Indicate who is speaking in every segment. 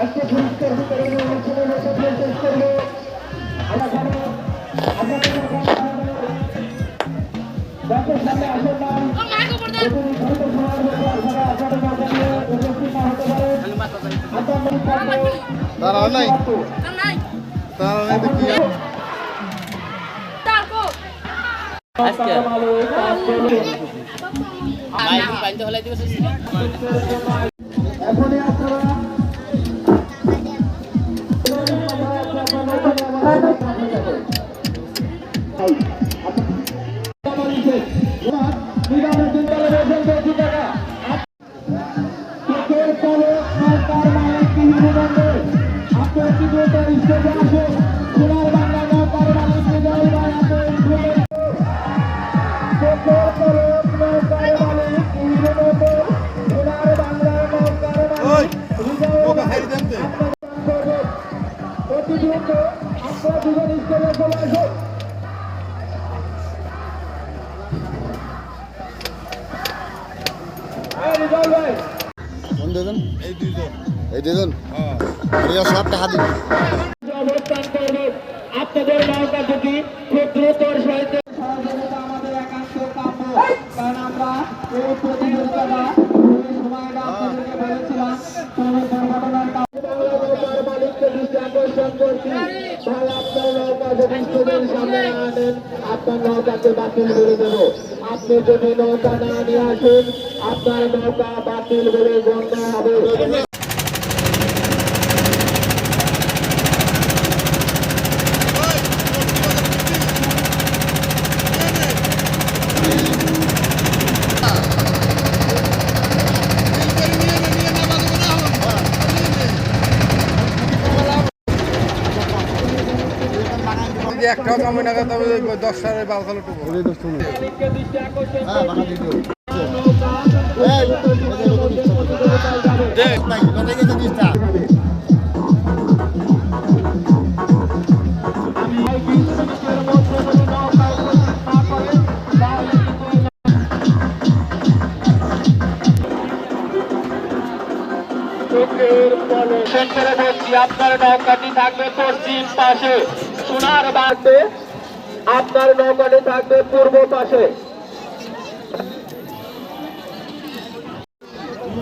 Speaker 1: আজকে পুরস্কার বিতরণী অনুষ্ঠানের মধ্যে শেষ করব। আমরা জানো আপনাদের যাদের সামনে আসেন না। এবং দ্রুত সময়ের মধ্যে আপনারা আপনাদের মধ্যে নিয়ে উপস্থিত না হতে পারেন আপনাদের
Speaker 2: তারা নাই। তারা নাই তো কি আর?
Speaker 3: আজকে। পানিতে হলাই দিবস
Speaker 1: এখনই আপনারা
Speaker 2: ওই ওকে হাই দেন তে
Speaker 1: অতি দ্রুত আপনারা দুজন স্টেজে চলে আসুন এই রিজাল ভাই
Speaker 2: কোন দুজন এই দুজন এই দুজন হ্যাঁ রিয়া সবটা হাত দিন
Speaker 1: আপনাদের নৌকা আমাদের একান্ত কাম্য কারণ আমরা এই প্রতিযোগিতাটা স্টেজের সামনে আনেন আপনার নৌকাকে বাতিল করে দেব। আপনি যদি নৌকা না আপনার নৌকা বাতিল বলে গণ্য হবে
Speaker 2: যদি একটাও কামে না তবে দশ সালের বাল খালো টুকু।
Speaker 1: মালিককে সেন্টারে বলছি আপনার নৌকাটি থাকবে পশ্চিম পাশে। সোনার বাঁধে আপনার নৌকাটি থাকবে পূর্ব পাশে।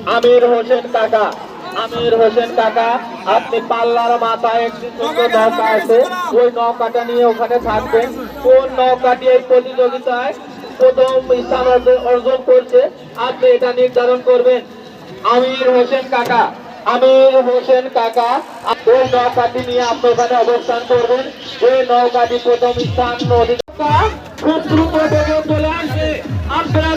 Speaker 1: আমির হোসেন কাকা আমির হোসেন কাকা আপনি পাল্লার মাথায় একটি ছোট নৌকা আছে। ওই নৌকাটা নিয়ে ওখানে থাকবেন। কোন নৌকাটি এই প্রতিযোগিতায় প্রথম স্থান অর্জন- অর্জন করছে আপনি এটা নির্ধারণ করবেন। আমির হোসেন কাকা আমির হোসেন কাকা ওই নৌকাটি নিয়ে আপনি ওখানে অবস্থান করবেন। এই নৌকাটি প্রথম স্থান দ্রুত চলে আসবে আপনারা